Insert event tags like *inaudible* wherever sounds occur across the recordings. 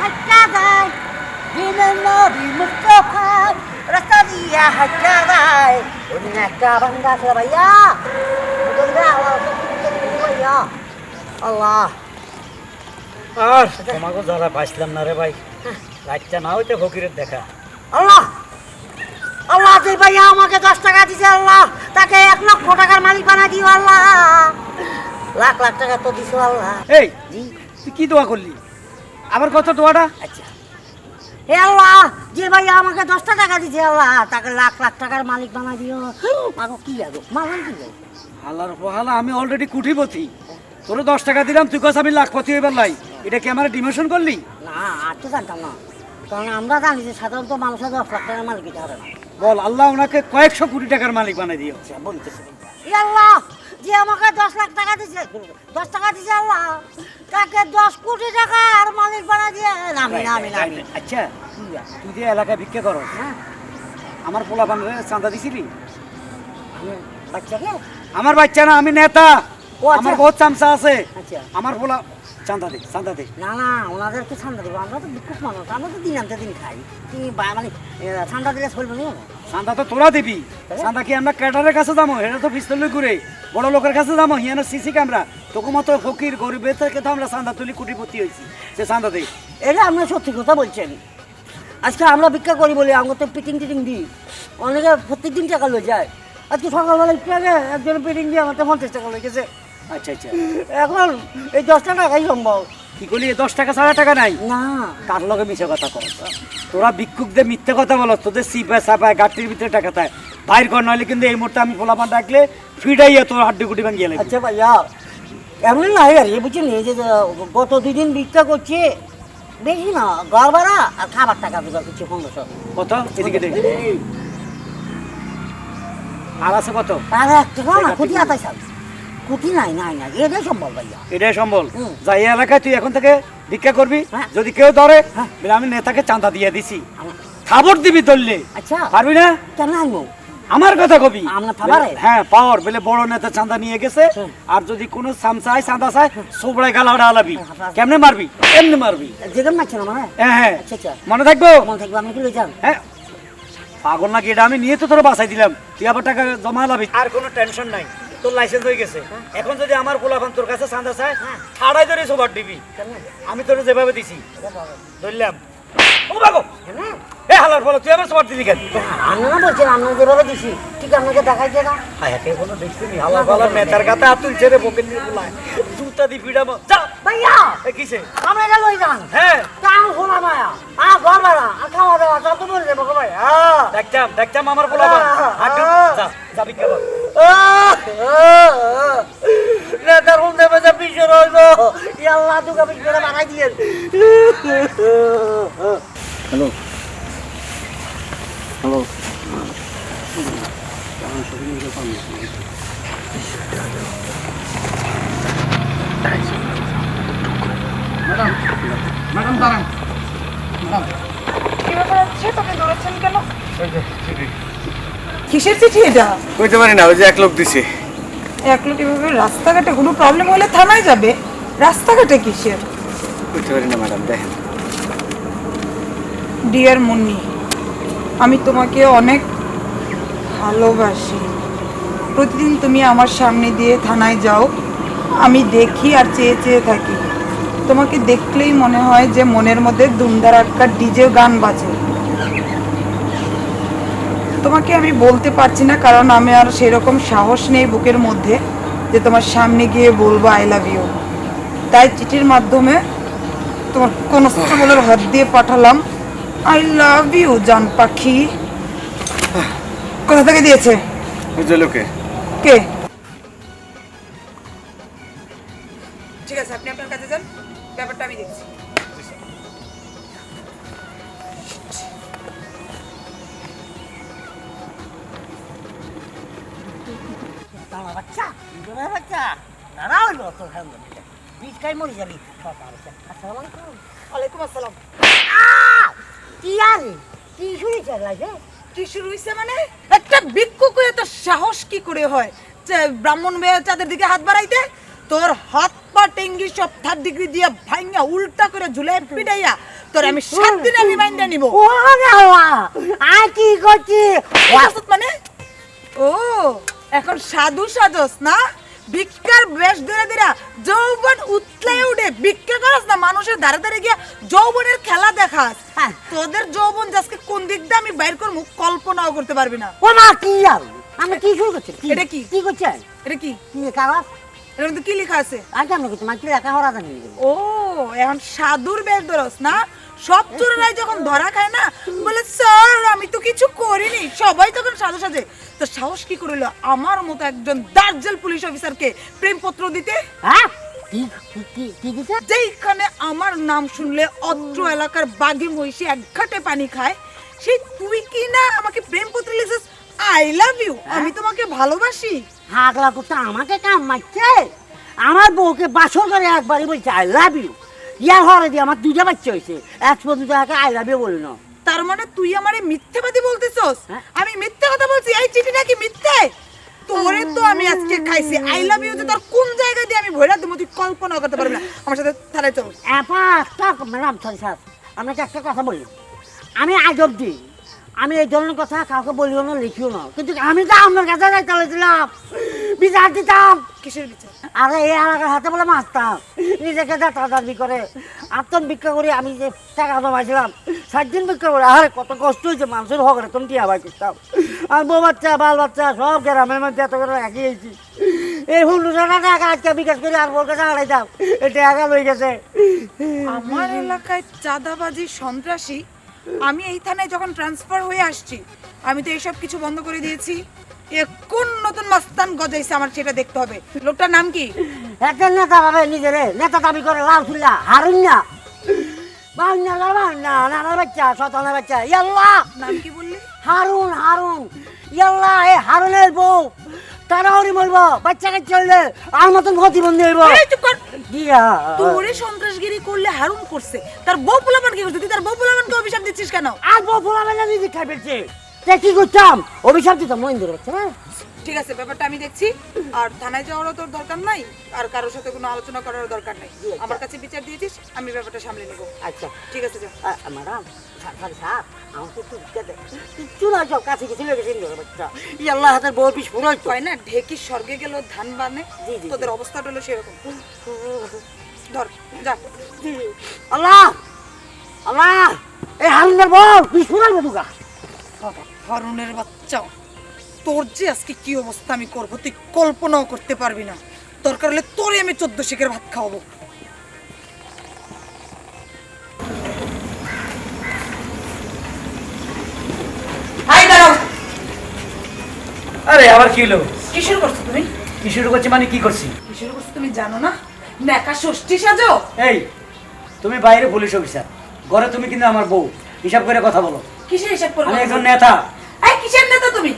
হাঁটা যায় দিনের নবী মুস্তফায় রাস্তা দিয়া হাঁটা যায় ওদিন একটা বান্দা ছিল ভাইয়া আল্লাহ আর তোমাকে যারা বাঁচলাম না রে ভাই রাতটা না হইতে ফকিরের দেখা আল্লাহ আল্লাহ যে ভাইয়া আমাকে দশ টাকা দিছে আল্লাহ তাকে এক লক্ষ টাকার মালিক বানা দিও আল্লাহ লাখ লাখ টাকা তো দিছো আল্লাহ। এই তুই কি দোয়া করলি? আবার কত দোয়াটা? আচ্ছা। হে আল্লাহ যে ভাইয়া আমাকে দশটা টাকা দিছে আল্লাহ তাকে লাখ লাখ টাকার মালিক বানা দিও। মাগো কি লাগো মাগো কি লাগো হালার পহালা আমি অলরেডি কুঠিপতি তোর দশ টাকা দিলাম তুই কাছে আমি লাখপতি হইবার লাই। এটা কি আমার ডিমোশন করলি? না আর তো জানতাম না। কারণ আমরা জানি যে সাধারণত মানুষের দশ লাখ টাকার মালিক দিতে হবে না। বল আল্লাহ ওনাকে কয়েকশো কোটি টাকার মালিক বানাই দিও। আচ্ছা বলতেছে। আল্লাহ যে আমাকে দশ লাখ টাকা দিছে দশ টাকা দিছে আল্লাহ তাকে দশ কোটি টাকা আর মালিক বানা দিয়ে নামি নামি নামি। আচ্ছা তুই যে এলাকায় ভিক্ষা করো হ্যাঁ? আমার পোলা বান্ধবে চাঁদা দিছিলি? বাচ্চাকে? আমার বাচ্চা না আমি নেতা। আচ্ছা। আমার বহুত চামচা আছে। আচ্ছা। আমার পোলা চাঁদা দে চাঁদা দে। না না ওনাদেরকে ঠান্ডা দেবো। আমরা তো বিক্ষুক মানুষ আমরা তো দিন আনতে দিন খাই। তুমি বা- মানে ঠান্ডা দিলে চলবে না? চাঁদা তো তোরা দিবি। চাঁদা কি আমরা ক্যাডারের কাছে যাব? এটা তো পিস্তল ঘুরে। বড় লোকের কাছে যাব হিয়ানো সিসি ক্যামেরা। তোকে মতো ফকির গরিবের থেকে তো আমরা চাঁদা তুলি কোটিপতি হয়েছি। সে চাঁদা দে। এটা আপনার সত্যি কথা বলছেন। আজকে আমরা ভিক্ষা করি বলি আমরা তো পিটিং টিটিং দিই। অনেকে প্রত্যেক দিন টাকা লয়ে যায়। আজকে সকালবেলা একটু আগে একজন পিটিং দিয়ে আমার তো পঞ্চাশ টাকা লয়ে গেছে। আচ্ছা আচ্ছা। এখন এই দশটা টাকাই সম্ভব। কি করলি? দশ টাকা ছাড়া টাকা নাই? না। কার লগে মিছে কথা কর তোরা ভিক্ষুকদের মিথ্যে কথা বলো তোদের সিপায় সাপায় গাটির ভিতরে টাকা তাই বাইর কর নইলে কিন্তু এই মুহূর্তে আমি পোলাপান ডাকলে ফিডাইয়া তোর হাড্ডি গুটি ভাঙিয়ে লাগবে। আচ্ছা ভাইয়া এমনি নাই আর এ বুঝছেন এই যে গত দুই দিন ভিক্ষা করছে বেশি না ঘর ভাড়া আর খাবার টাকা জোগাড় করছে পনেরোশো কত? এদিকে দেখ। আর আছে কত? আর এক টাকা না কোটি আতাই কোটি নাই নাই নাই। এটাই সম্ভব ভাইয়া। এটাই সম্বল হুম। যাই এলাকায় তুই এখন থেকে ভিক্ষা করবি হ্যাঁ। যদি কেউ ধরে হ্যাঁ। বলে আমি নেতাকে চাঁদা দিয়ে দিছি। খাবার দিবি ধরলে আচ্ছা। পারবি না? কেন আনব? আমার কথা কবি। আমরা? হ্যাঁ পাওয়ার। বলে বড় নেতা চাঁদা নিয়ে গেছে। হুম। আর যদি কোনো সামসাই চাঁদা চায় সোবড়ায় গালাটা আলাবি। হ্যাঁ। কেমনে মারবি? এমনি মারবি? মারছে না মানে? হ্যাঁ হ্যাঁ। আচ্ছা আচ্ছা। মনে থাকব? মনে থাকবে আমি কি লই যান হ্যাঁ। পাগল নাকি এটা? আমি নিয়ে তো তোর বাসাই দিলাম। তুই আবার টাকা জমা লাবি আর কোনো টেনশন নাই। তোর লাইসেন্স হয়ে গেছে। এখন যদি আমার গোলাপান তোর কাছে চাঁদা চায় হ্যাঁ। ছাড়াই ধরে সোবার দিবি। আমি তোর যেভাবে দিছি। ধরলাম। ও বাগো এ হালার ফলে তুই আবার সোবার দিলি কেন? আমরা না বলছেন আমরা যেভাবে দিছি। ঠিক আপনাকে দেখাই দিয়ে না হায় হায় দেখছি হালার ফালার নেতার আর জুতা দি যা। ভাইয়া! এ কিসে? আমরা এটা লই যান হ্যাঁ। তাও শোনা মায়া। আ ভাড়া আর খাওয়া দাওয়া সব তো বলে দেবো গো ভাই। হ্যাঁ দেখতাম দেখতাম আমার হাঁটু যা যা বিক্রি কর। নেতার হুম দেবে যে পিছনে রইব আল্লাহ দুর্গা পিছনে বানাই দিয়ে। হ্যালো হ্যালো ম্যাডাম দাঁড়ান কি ব্যাপার আছে তোকে ধরেছেন কেন কিসের চিঠি এটা? কইতে পারি না ওই যে এক লোক দিছে। এক লোক এভাবে রাস্তাঘাটে কোনো প্রবলেম হলে থানায় যাবে? রাস্তাঘাটে কিসের? কইতে পারি না ম্যাডাম দেখেন। ডিয়ার মুন্নি আমি তোমাকে অনেক ভালোবাসি। প্রতিদিন তুমি আমার সামনে দিয়ে থানায় যাও। আমি দেখি আর চেয়ে চেয়ে থাকি। তোমাকে দেখলেই মনে হয় যে মনের মধ্যে দুমদার আটকা ডিজে গান বাজে। তোমাকে আমি বলতে পারছি না কারণ আমি আর সেরকম সাহস নেই বুকের মধ্যে যে তোমার সামনে গিয়ে বলব আই লাভ ইউ তাই চিঠির মাধ্যমে তোমার কনস্টেবলের হাত দিয়ে পাঠালাম। আই লাভ ইউ জান পাখি। কোথা থেকে দিয়েছে? কে? দাঁড়া বাচ্চা বাচ্চা। দাঁড়া হইল তোর খাই মরি যাবি। আসসালামু আলাইকুম। আসসালাম। কি আরে কি কি শুরু হইছে মানে? একটা ভিক্ষুক এত সাহস কি করে হয়? যে ব্রাহ্মণ মেয়ে চাঁদের দিকে হাত বাড়াইতে তোর হাত পা টেঙ্গি সব থার্ড ডিগ্রি দিয়ে ভাঙা উল্টা করে ঝুলাই পিটাইয়া তোর আমি সাত দিনের রিমাইন্ডার নিব। ও বাবা আর কি করছি মানে? ও এখন সাধু সাজস না? ভিক্ষার বেশ ধরে ধরে যৌবন উতলাই উঠে ভিক্ষা করস না মানুষের ধারে ধারে গিয়া যৌবনের খেলা দেখাস। হ্যাঁ। তোদের যৌবন আজকে কোন দিক দিয়ে আমি বাইর করব কল্পনাও করতে পারবি না। ও মা কি আর? আমি কি শুরু করছি? এটা কি? কি করছেন? এটা কি? কি কাগজ এর মধ্যে কি লেখা আছে? আর কেমন করছি মাছ লেখা হরা জানি ও এখন সাধুর বেশ ধরস না? সব চোরেরাই যখন ধরা খায় না বলে স্যার আমি তো কিছু করিনি। সবাই তখন সাধু সাজে। তো সাহস কি করিল আমার মতো একজন দার্জেল পুলিশ অফিসারকে প্রেমপত্র দিতে? হ্যাঁ? যেইখানে আমার নাম শুনলে অত্র এলাকার বাঘি মহিষী এক ঘাটে পানি খায় সেই তুই কি না আমাকে প্রেমপত্র লিখেছিস? আই লাভ ইউ আমি তোমাকে ভালোবাসি। হাগলা করতে আমাকে কাম মারছে আমার বউকে বাসর করে একবারই বলছে আই লাভ ইউ ইয়ার হরে দিয়ে আমার দুইটা বাচ্চা হয়েছে। এক পর্যন্ত একে আই লাভ ইউ বলি না তার মানে তুই আমারে মিথ্যাবাদী বলতেছস? হ্যাঁ। আমি মিথ্যে কথা বলছি এই চিঠি নাকি মিথ্যে? তোরে তো আমি আজকে খাইছি। আই লাভ ইউ তোর কোন জায়গা দিয়ে আমি ভয়রা দেবো তুই কল্পনা করতে পারবি না। আমার সাথে থানায় চল। অ্যাপা ম্যাডাম সরি স্যার আপনাকে একটা কথা বলি। আমি আজ অব্দি আমি এই ধরনের কথা কাউকে বলিও না লিখিও না। কিন্তু আমি তো আপনার কাছে যাইতে দিলাম। বিচার দিতাম। কিসের বিচার? আরে এই এলাকার হাতে বলে মারতাম। নিজেকে দাতা দাবি করে। আত্ম ভিক্ষা করে আমি যে টাকা জমাইছিলাম ষাট দিন ভিক্ষা করে। আরে কত কষ্ট হয়েছে মানুষের হকরে তুমি টিয়া বাই করতাম। আর বউ বাচ্চা বাল বাচ্চা সব গ্রামের মধ্যে এত করে রাখি গেছি এই হুন্ডুটা টাকা আজকে বিকাশ করে আর বোর কাছে হারাইতাম এটা টাকা লই গেছে। আমার এলাকায় চাঁদাবাজি সন্ত্রাসী আমি এই থানায় যখন ট্রান্সফার হয়ে আসছি আমি তো এইসব কিছু বন্ধ করে দিয়েছি। কোন নতুন মাস্তান গজাইছে আমার সেটা দেখতে হবে। লোকটার নাম কি? একটা নেতা ভাবে নিজেরে নেতা দাবি করে লাল ফুল্লা হারুন না বান্না বান্না নানার বাচ্চা বাচ্চা। ইয়াল্লা নাম কি বললি? হারুন হারুন। ইয়াল্লা এ হারুনের বউ। তাড়াহুড়ি মারবো বাচ্চা কাচ্চা হইলে আর মতন প্রতিবন্ধী হইব। দিয়া তোরে সন্ত্রাসগিরি করলে হারুম করছে। তার বউ পোলাপান কি করছে? তুই তার বউ পোলাপানকে অভিশাপ দিচ্ছিস কেন? আর বউ নিজে খাই ফেলছে তে কি করতাম? অভিশাপ দিতাম মহিন্দ্র বাচ্চা না ঠিক আছে ব্যাপারটা আমি দেখছি। আর থানায় যাওয়ারও তোর দরকার নাই আর কারোর সাথে কোনো আলোচনা করার দরকার নাই। আমার কাছে বিচার দিয়েছিস আমি ব্যাপারটা সামলে নেব। আচ্ছা। ঠিক আছে যা। ম্যাডাম আমাকে একটু কাছে গেছিল হাতের বউ পিস পুরো না ঢেকি স্বর্গে গেল ধান বানে। তোদের অবস্থাটা হলো সেরকম। ধর যা। আল্লাহ! আল্লাহ! এই বউ পিস বাচ্চা তোর যে আজকে কি অবস্থা আমি করব? তুই কল্পনাও করতে পারবি না। দরকার হলে তোরে আমি চোদ্দ শেখের ভাত খাওয়াবো। আরে আবার কি হলো? কি শুরু করছ তুমি? কি শুরু করছি মানে কি করছি? কি শুরু করছ তুমি জানো না? নেকা ষষ্ঠী সাজো? এই তুমি বাইরে পুলিশ অফিসার। ঘরে তুমি কিন্তু আমার বউ। হিসাব করে কথা বলো। কিসের হিসাব করব? আমি একজন নেতা। এই কিসের নেতা তুমি?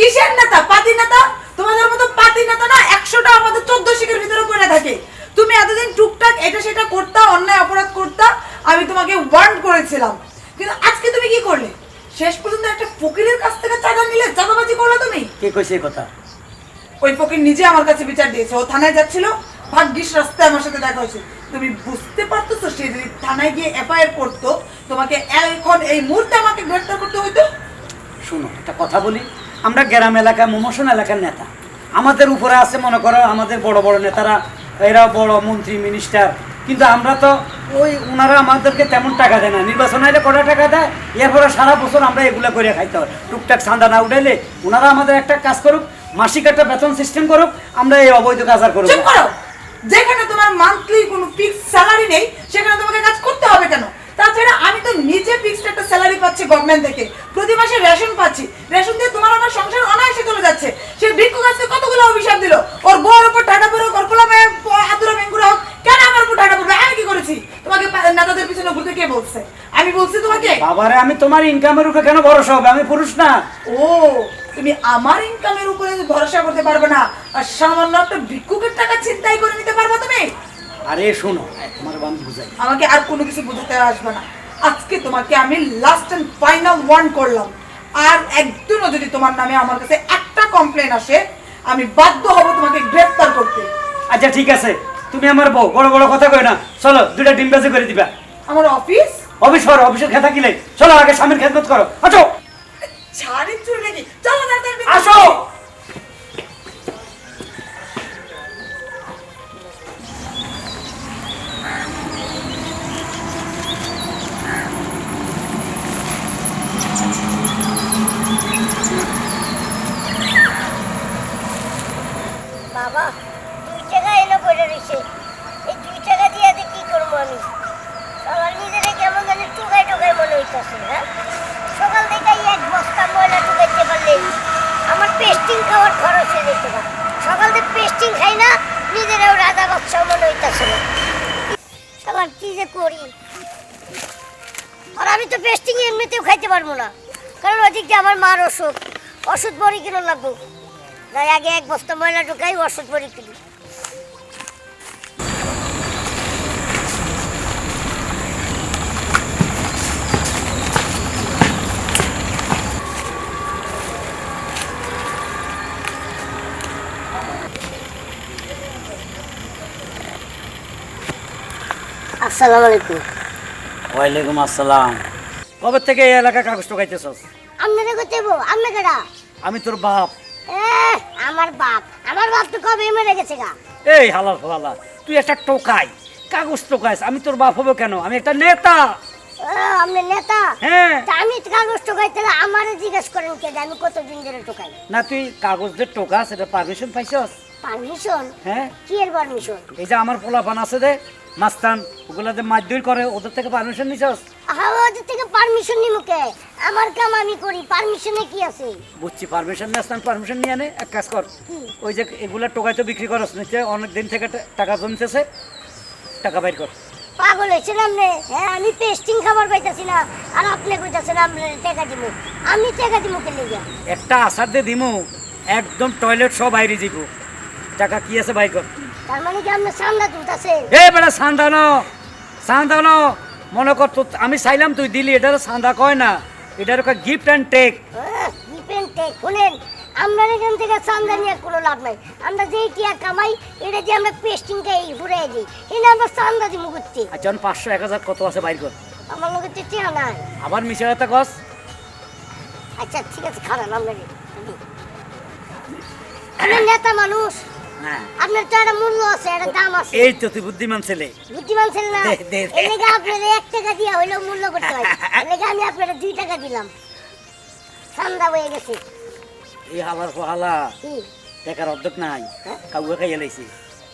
কিসের নেতা? পাতি নেতা? তোমাদের মতো পাতি নেতা না একশোটা আমাদের চোদ্দ শিখের ভিতরে পড়ে থাকে। তুমি এতদিন টুকটাক এটা সেটা করতা অন্যায় অপরাধ করতা আমি তোমাকে ওয়ার্ন করেছিলাম। কিন্তু আজকে তুমি কি করলে? শেষ পর্যন্ত একটা ফকিরের কাছ থেকে চাঁদা নিলে চাঁদাবাজি করলে তুমি? কে কইছে এই কথা? ওই ফকির নিজে আমার কাছে বিচার দিয়েছে। ও থানায় যাচ্ছিল ভাগ্যিস রাস্তায় আমার সাথে দেখা হয়েছে। তুমি বুঝতে পারতো তো সে যদি থানায় গিয়ে এফআইআর করতো তোমাকে এখন এই মুহূর্তে আমাকে গ্রেফতার করতে হইতো? শোনো একটা কথা বলি। আমরা গ্রাম এলাকা মোমোশন এলাকার নেতা। আমাদের উপরে আছে, মনে করো, আমাদের বড় বড় নেতারা, এরা বড় মন্ত্রী মিনিস্টার কিন্তু আমরা তো ওই ওনারা আমাদেরকে তেমন টাকা দেয় না। নির্বাচন আইলে কটা টাকা দেয়? এরপরে সারা বছর আমরা এগুলা করে খাইতে হয়। টুকটাক চাঁদা না উঠাইলে ওনারা আমাদের একটা কাজ করুক, মাসিক একটা বেতন সিস্টেম করুক, আমরা এই অবৈধ কাজ আর করব চুপ করো! যেখানে তোমার মান্থলি কোনো ফিক্সড স্যালারি নেই, সেখানে তোমাকে কাজ করতে হবে কেন? তাছাড়া আমি তো নিজে ফিক্সড একটা স্যালারি পাচ্ছি গভর্নমেন্ট থেকে। প্রতি মাসে রেশন পাচ্ছি। রেশন দিয়ে তোমার আমার সংসার অনায়াসে চলে যাচ্ছে। সে ভিক্ষুক আজকে কতগুলো অভিশাপ দিল? ওর বউর উপর টাটা পড়ে গর্পলা মেয়ে হাতুরা মেঙ্গুরা হোক কেন আমার উপর টাটা পড়বে? আমি কি করেছি? তোমাকে নেতাদের পিছনে ঘুরতে কে বলছে? আমি বলছি তোমাকে। বাবারে আমি তোমার ইনকামের উপরে কেন ভরসা হবে? আমি পুরুষ না। ও তুমি আমার ইনকামের উপরে ভরসা করতে পারবে না। আর সামান্য একটা ভিক্ষুকের টাকা চিন্তাই করে নিতে পারবে তুমি? আরে শোনো তোমার আমি বুঝাই। আমাকে আর কোনো কিছু বুঝতে আসবে না। আজকে তোমাকে আমি লাস্ট এন্ড ফাইনাল ওয়ার্ন করলাম। আর একদিনও যদি তোমার নামে আমার কাছে একটা কমপ্লেন আসে আমি বাধ্য হব তোমাকে গ্রেফতার করতে। আচ্ছা ঠিক আছে। তুমি আমার বউ বড় বড় কথা কই না। চলো দুইটা ডিম বেজে করে দিবা। আমার অফিস অফিস করো অফিসের খেতা কিলে চলো আগে স্বামীর খেদমত করো। আছো ছাড়ের চুল নাকি? চলো আসো! পড়ে রয়েছে এই দুই টাকা দিয়ে দিয়ে কি করব আমি? সকাল নিজেরা কেমন জানি টুকাই টুকাই মনে হইতেছে হ্যাঁ? সকাল থেকে এক বস্তা ময়লা টুকাইতে পারলে আমার পেস্টিং খাওয়ার খরচ হয়ে যেতে সকাল থেকে পেস্টিং খাই না, নিজেরাও রাজা বাচ্চা মনে হইতেছে না। সকাল কি যে করি? আর আমি তো পেস্টিং এমনিতেও খাইতে পারব না, কারণ ওদিক আমার মার অসুখ ওষুধ বড়ি কিনো লাগবো। তাই আগে এক বস্তা ময়লা ঢুকাই, ওষুধ বড়ি কিনি আসসালামু আলাইকুম। ওয়ালাইকুম আসসালাম। কবে থেকে এই এলাকা কাগজ টোকাইতেছস আমি তোর বাপ। এহ, আমার বাপ। আমার বাপ তো কবে মরে গেছে গা? এই হালাল হালা তুই একটা টোকাই কাগজ টোকাইস আমি তোর বাপ হব কেন? আমি একটা নেতা। আপনি নেতা? হ্যাঁ। আমি কাগজ আমারে জিজ্ঞেস করেন কে যে আমি কতদিন ধরে টোকাই না তুই কাগজ যে টোকা সেটা পারমিশন পাইছস? পারমিশন হ্যাঁ। কি এর পারমিশন এই যে আমার পোলাপান আছে দে মাস্তান ওগুলা যে মারধর করে ওদের থেকে পারমিশন নিছস? হ্যাঁ ওদের থেকে পারমিশন নিমুকে আমার কাম আমি করি পারমিশনে কি আছে? বুঝছি পারমিশন নিয়ে পারমিশন নিয়ে নে এক কাজ কর। ওই যে এগুলা টোকাই তো বিক্রি করস নিচে অনেক দিন থেকে টাকা জমতেছে টাকা বাইর কর। পাগল হয়েছেন আপনি? হ্যাঁ আমি পেস্টিং খাবার পাইতাছি না আর আপনি কইতাছেন আপনি টাকা দিব আমি টাকা দিব কে লিগা? একটা আসার দিয়ে দিমু একদম টয়লেট সব বাইরে যাব টাকা কি আছে বাইর কর। তার মানে কি আপনি সামনে তুলতাছেন এ বেটা সান্দানো সান্দানো মনে কর তো আমি চাইলাম তুই দিলি এটার সান্দা কয় না এটার gift and take depend take শুনেন আমরা এখান থেকে চান্দা নিয়ে কোনো লাভ নাই। আমরা যেই টিয়া কামাই এটা দিয়ে আমরা পেস্টিং খাই ঘুরে দিই। এনে আমরা চান্দা দিব করতে আচ্ছা পাঁচশো এক হাজার কত আছে বাইর কর। আমার লোকে তো টিয়া নাই। আবার মিশে একটা গছ আচ্ছা ঠিক আছে খারাপ আমরা দিই। আমি নেতা মানুষ। আপনার তো একটা মূল্য আছে একটা দাম আছে। এই তো তুই বুদ্ধিমান ছেলে। বুদ্ধিমান ছিলেন না। লেগে আপনার এক টাকা দিয়া হইলেও মূল্য করতে হয়। *laughs* লেগে আমি আপনার দুই টাকা দিলাম। ঠান্ডা হয়ে গেছে। এই হালার হালা টাকার অর্ধেক নাই। কাউকে খাইয়ে লাইছি।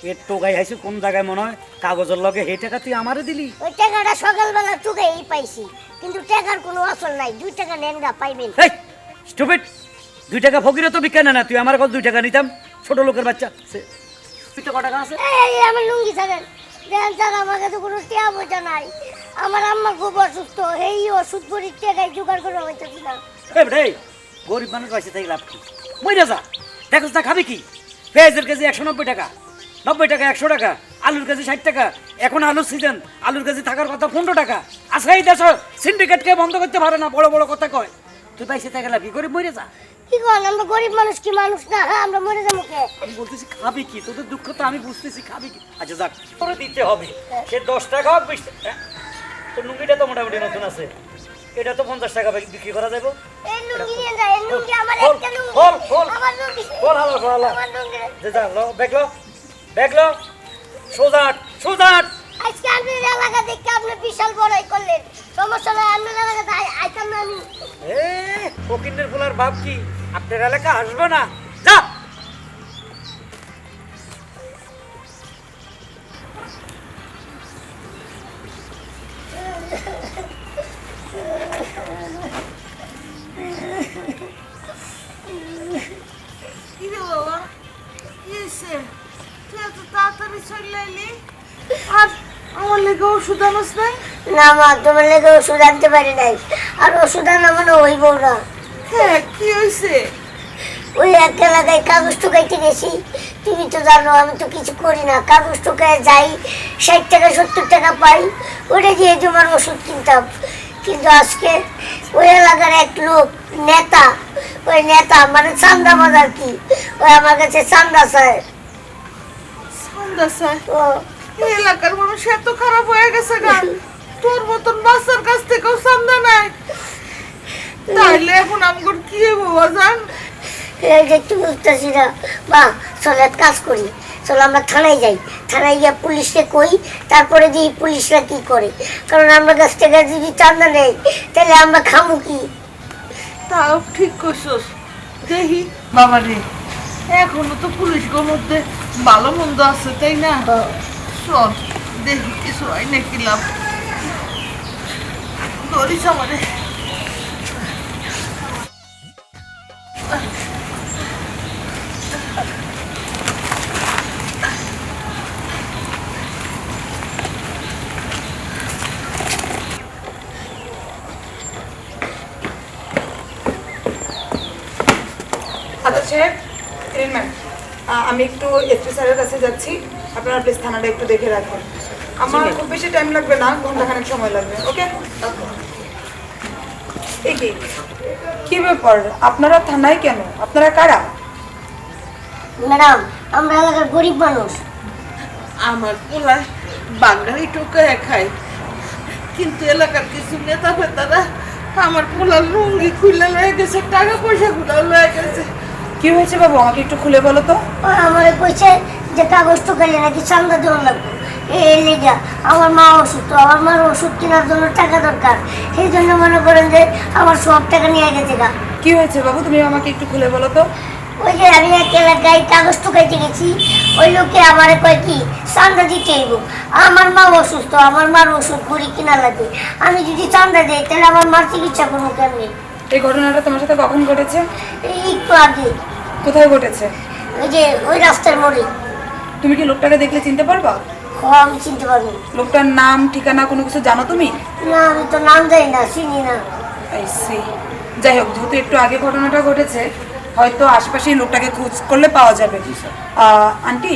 এর টোকাই হাইছি কোন জায়গায় মনে হয়? কাগজের লগে সেই টাকা তুই আমারে দিলি। ওই টাকাটা সকালবেলা টুকাই পাইছি। কিন্তু টাকার কোনো আসল নাই। দুই টাকা নেন গা পাইবেন। এই স্টুপিড! দুই টাকা ফকিরে তো বিজ্ঞান না তুই আমার কাছে দুই টাকা নিতাম। ছোট লোকের বাচ্চা সে- ক টাকা আছে? এই আমার লুঙ্গি থাকেন দেন স্যার আমার কাছে কোনো টিয়া পয়সা নাই। আমার আম্মা খুব অসুস্থ এই ওষুধ পরি টাকায় জোগাড় করে না এই বেটা, গরিব মানুষ পয়সা থেকে লাভ কি? মরে যা দেখোস না খাবি কি? পেঁয়াজের কেজি একশো নব্বই টাকা নব্বই টাকা একশো টাকা আলুর কেজি ষাট টাকা এখন আলুর সিজন আলুর কেজি থাকার কথা পনেরো টাকা। আচ্ছা এই দেশ সিন্ডিকেটকে বন্ধ করতে পারে না বড় বড় কথা কয়। তুই পয়সা থেকে লাভ কি? গরিব মরে যা। কি করেন আমরা গরিব মানুষ কি মানুষ? না হ্যাঁ আমরা মরে যাব কে? আমি বলতেছি খাবি কি? তোদের দুঃখ তো আমি বুঝতেছি খাবি কি? আচ্ছা যাক তোরে দিতে হবে। সে দশ টাকা হোক বিশ টাকা হ্যাঁ? লুঙ্গিটা তো মোটামুটি নতুন আছে। এটা তো পঞ্চাশ টাকা বিক- বিক্রি করা যাবে। আজকে আপনার এলাকা দেখে আপনি বিশাল বড়াই করলেন। সমস্যা নাই আপনার এলাকাতে আই- আইতাম না আমি। এ ফকিন্দের ফুলার ভাব কি? আপনার এলাকা আসব না। যা! ওষুধ আনস নাই? না মা তোমার লেগে ওষুধ আনতে পারি নাই। আর ওষুধ আনা মানে হইব না। হ্যাঁ কি হয়েছে? ওই এক এলাকায় কাগজ টুকাইতে গেছি। তুমি তো জানো আমি তো কিছু করি না। কাগজ টুকায় যাই ষাট টাকা সত্তর টাকা পাই। ওটা দিয়ে তোমার ওষুধ কিনতাম। কিন্তু আজকে ওই এলাকার এক লোক নেতা ওই নেতা মানে চান্দা বাজার কি? ওই আমার কাছে চান্দা চায়। চান্দা চায়? এলাকার মানুষ এত খারাপ হয়ে গেছে গা। তোর মতন বাচ্চার কাছ থেকেও চান্দা নাই তাইলে এখন কি বাবা জান এই যে একটু বুঝতেছি না চল এক কাজ করি। চল আমরা থানায় যাই। থানায় গিয়ে পুলিশকে কই তারপরে দিই পুলিশরা কি করে। কারণ আমরা কাছ থেকে যদি চান্দা নেই তাহলে আমরা খামু কি? তাও ঠিক করছস দেখি বাবা রে এখনও তো পুলিশগুলোর মধ্যে ভালো মন্দ আছে তাই না? চল দেখি কিছু হয় নাকি লাভ। ধরিস আমারে। সাহেব তিন ম্যাম আমি একটু এসপি স্যারের কাছে যাচ্ছি। আপনারা প্লিজ থানাটা একটু দেখে রাখুন। আমার খুব বেশি টাইম লাগবে না ঘন্টাখানেক সময় লাগবে ওকে কি? কি ব্যাপার? আপনারা থানায় কেন? আপনারা কারা? ম্যাডাম আমরা এলাকার গরিব মানুষ। আমার পোলায় বাঙালি টোকায় খায় কিন্তু এলাকার কিছু নেতা ফেতারা আমার পোলার লুঙ্গি খুলে লয়ে গেছে টাকা পয়সা গুলো লয়ে গেছে। কি হয়েছে বাবু? আমাকে একটু খুলে বলো তো। আমার কইছে যে কাগজ টোকাইলে নাকি চান্দা দেওয়া লাগবে। এই লেগা আমার মা অসুস্থ আমার মার ওষুধ কেনার জন্য টাকা দরকার। সেই জন্য মনে করেন যে আমার সব টাকা নিয়ে গেছে গা। কি হয়েছে বাবু তুমি আমাকে একটু খুলে বলো তো। ওই যে আমি এক এলাকায় কাগজ টুকাইতে গেছি ওই লোকে আমার কয় কি চান্দা দিতে হইব। আমার মা অসুস্থ আমার মার ওষুধ ঘুরি কিনা লাগে। আমি যদি চান্দা দেই তাহলে আমার মার চিকিৎসা করব কেমনি? এই ঘটনাটা তোমার সাথে কখন ঘটেছে? এই একটু আগে। কোথায় ঘটেছে? ওই যে ওই রাস্তার মোড়ে। তুমি কি লোকটাকে দেখলে চিনতে পারবা? আমি চিনতে পারব লোকটার নাম ঠিকানা কোনো কিছু জানো তুমি? না আমি তো নাম জানি না চিনি না। যাই হোক যেহেতু একটু আগে ঘটনাটা ঘটেছে হয়তো আশপাশে লোকটাকে খোঁজ করলে পাওয়া যাবে। আন্টি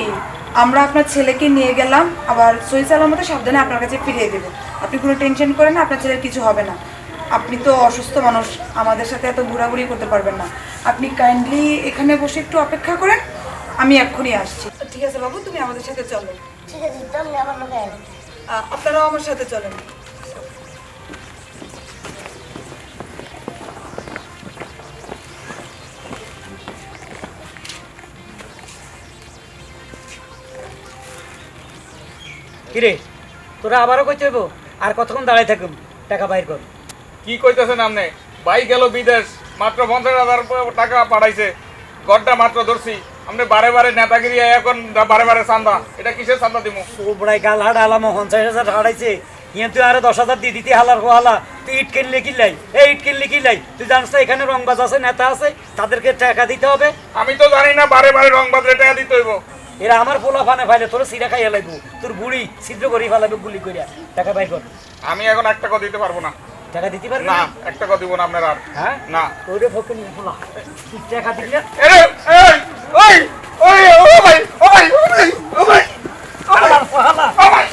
আমরা আপনার ছেলেকে নিয়ে গেলাম আবার সই সালামতে সাবধানে আপনার কাছে ফিরিয়ে দেবো। আপনি কোনো টেনশন করেন না আপনার ছেলের কিছু হবে না। আপনি তো অসুস্থ মানুষ আমাদের সাথে এত ঘোরাঘুরি করতে পারবেন না। আপনি কাইন্ডলি এখানে বসে একটু অপেক্ষা করেন আমি এক্ষুনি আসছি। ঠিক আছে বাবু তুমি আমাদের সাথে চলো। ঠিক আছে তুমি আমার লোকে আপনারাও আমার সাথে চলেন। কিরে তোরা আবারও কইতে হইব? আর কতক্ষণ দাঁড়াই থাকুম? টাকা বাইর কর। কি কইতেছেন আপনি ভাই গেল বিদেশ মাত্র পঞ্চাশ হাজার টাকা পাঠাইছে। ঘরটা মাত্র ধরছি। বারে বারে নেতাগিরি এখন বারে বারে চান্দা। এটা কিসের চান্দা দিব গাল হাট আলাম পঞ্চাশ হাজার হারাইছে ইয়ে তুই আরও দশ হাজার দিয়ে দিতে হালার হালা। তুই ইট কিনলে কিনলাই এই ইট কিনলে কিনলাই তুই জানিস না এখানে রংবাজ আছে নেতা আছে তাদেরকে টাকা দিতে হবে? আমি তো জানি না বারে টাকা দিতে হইব। এরা আমার পোলা ফানে ফাইলে তোর সিরা খাইয়া লাগবো তোর বুড়ি ছিদ্র করি ফেলাবে গুলি করিয়া টাকা বাইর কর। আমি এখন এক টাকা দিতে পারব না। টাকা দিতে পারবি? না এক টাকা দিব না আপনার আর। হ্যাঁ? না। তোরে ফকে পোলা টাকা দিবি না এই ওই ওই ও ভাই ও ভাই ও ভাই ও ভাই।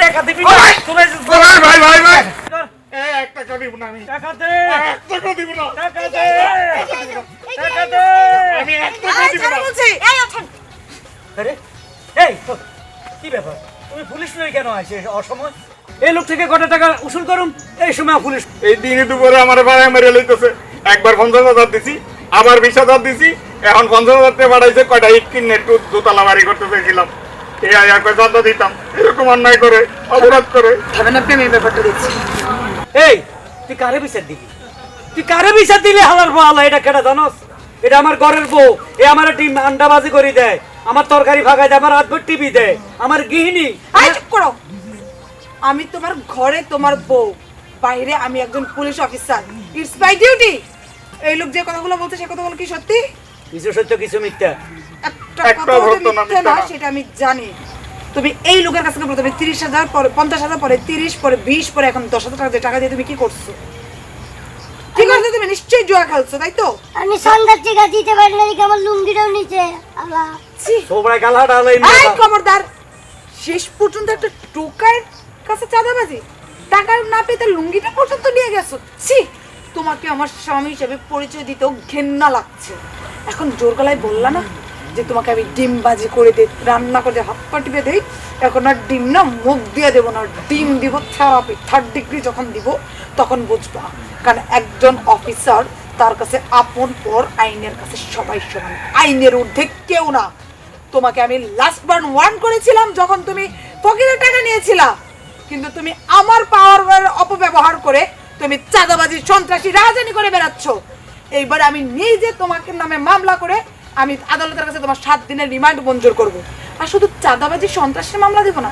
টাকা দিবি না? ভাই ভাই ভাই ভাই ভাই। এ এক টাকা দিব না আমি। টাকা দে। এক টাকা দিব না। টাকা দে। টাকা দে। আমি এক টাকা দিব না। আরে এই তো, কি ব্যাপার? তুমি পুলিশ লই কেন আসে অসময়? এই লোক থেকে কত টাকা উসুল করুম এই সময় পুলিশ এই দিনে দুপুরে আমার ভাড়া মেরে লইতেছে। একবার পঞ্চাশ হাজার দিছি আবার বিশ হাজার দিছি। এখন পঞ্চাশ হাজার টাকা বাড়াইছে কয়টা ইট কিনে একটু দোতলা বাড়ি করতে চেয়েছিলাম এই আয়া কয় চাঁদা দিতাম। এরকম অন্যায় করে অপরাধ করে। ভাবেন আপনি আমি ব্যাপারটা দেখছি। এই তুই কারে বিচার দিবি? তুই কারে বিচার দিলে হালার এটা কেটা জানস? এটা আমার ঘরের বউ। এ আমার ডিম আন্ডাবাজি করে দেয়। আমার তরকারি ভাগায় দেয় আমার রাতভর টিভি দেয়। আমার গৃহিণী। আই চুপ করো। আমি তোমার ঘরে তোমার বউ। বাইরে আমি একজন police officer. It's my duty এই লোক যে কথাগুলো বলছে সে কথাগুলো কি সত্যি? কিছু সত্য কিছু মিথ্যা। একটা কথা না, মিথ্যা না না। সেটা আমি জানি। তুমি এই লোকের কাছ প্রথমে তিরিশ হাজার পরে পঞ্চাশ হাজার পরে তিরিশ পরে বিশ পরে এখন দশ হাজার টাকা দিয়ে টাকা দিয়ে তুমি কি করছ? কি করছ তুমি নিশ্চয়ই জুয়া খেলছো তাই তো? আমি সন্ধ্যার টিকা দিতে পারি না দেখে আমার লুঙ্গিটাও নিচে। আল্লাহ। ছি। সোবড়ায় গালহাট আলাই খবরদার শেষ পর্যন্ত একটা টোকার কাছে চাঁদাবাজি? টাকা না পেতে লুঙ্গিটা পর্যন্ত নিয়ে গেছো? ছি, তোমাকে আমার স্বামী হিসেবে পরিচয় দিতেও ঘেন্না লাগছে। এখন জোর গলায় বললা না যে তোমাকে আমি ডিম বাজি করে দিই রান্না করে হাত পা টিপে দিই, এখন আর ডিম না, মুখ দিয়ে দেবো না, ডিম দিব থেরাপি থার্ড ডিগ্রি যখন দিব, তখন বুঝবা, কারণ একজন অফিসার তার কাছে আপন পর আইনের কাছে সবাই সমান। আইনের ঊর্ধ্বে কেউ না। তোমাকে আমি লাস্ট বার্ন ওয়ার্ন করেছিলাম যখন তুমি ফকিরের টাকা নিয়েছিলা। কিন্তু তুমি আমার পাওয়ার অপব্যবহার করে তুমি চাঁদাবাজি সন্ত্রাসী রাজধানী করে বেড়াচ্ছ। এইবার আমি নিজে তোমাকে নামে মামলা করে আমি আদালতের কাছে তোমার সাত দিনের রিমান্ড মঞ্জুর করব। আর শুধু চাঁদাবাজি, সন্ত্রাসের মামলা দেবো না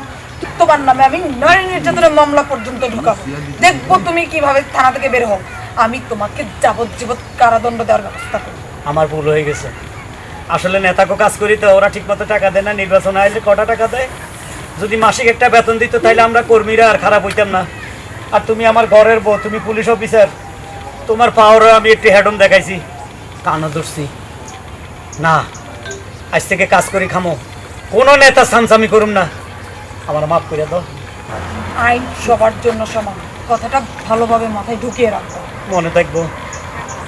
তোমার নামে আমি নারী নির্যাতনের মামলা পর্যন্ত ঢুকাবো। দেখব তুমি কীভাবে থানা থেকে বের হও। আমি তোমাকে যাবজ্জীবন কারাদণ্ড দেওয়ার ব্যবস্থা করব। আমার ভুল হয়ে গেছে। আসলে নেতাকে কাজ করি তো ওরা ঠিকমতো টাকা দেয় না, নির্বাচন আইলে কটা টাকা দেয়? যদি মাসিক একটা বেতন দিত তাহলে আমরা কর্মীরা আর খারাপ হইতাম না। আর তুমি আমার ঘরের বউ তুমি পুলিশ অফিসার তোমার পাওয়ারও আমি একটু হেডম দেখাইছি। কানও ধরছি। না আজ থেকে কাজ করি খামো। কোনো নেতা সামসামি করুম না। আমার মাফ করে দাও। আইন সবার জন্য সমান। কথাটা ভালোভাবে মাথায় ঢুকিয়ে রাখব মনে থাকব।